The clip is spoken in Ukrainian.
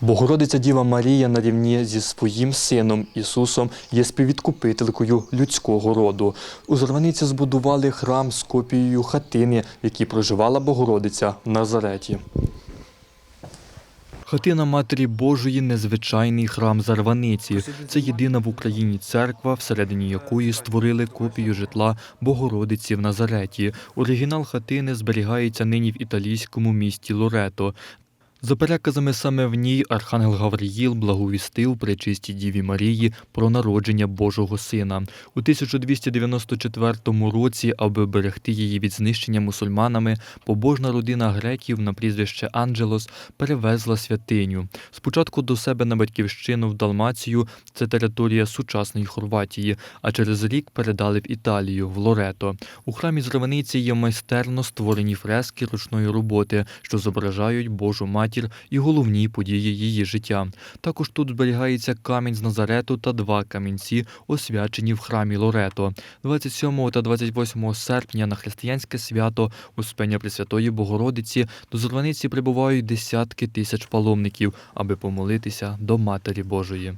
Богородиця Діва Марія на рівні зі своїм сином Ісусом є співвідкупителькою людського роду. У Зарваниці збудували храм з копією хатини, в якій проживала Богородиця в Назареті. Хатина Матері Божої незвичайний храм Зарваниці. Це єдина в Україні церква, всередині якої створили копію житла Богородиці в Назареті. Оригінал хатини зберігається нині в італійському місті Лорето. За переказами саме в ній Архангел Гавриїл благовістив пречистій Діві Марії про народження Божого Сина. У 1294 році, аби берегти її від знищення мусульманами, побожна родина греків на прізвище Анджелос перевезла святиню. Спочатку до себе на батьківщину в Далмацію, це територія сучасної Хорватії, а через рік передали в Італію, в Лорето. У храмі Зравениці є майстерно створені фрески ручної роботи, що зображають Божу матір і головні події її життя. Також тут зберігається камінь з Назарету та два камінці, освячені в храмі Лорето. 27 та 28 серпня на християнське свято Успення Пресвятої Богородиці до Зорваниці прибувають десятки тисяч паломників, аби помолитися до Матері Божої.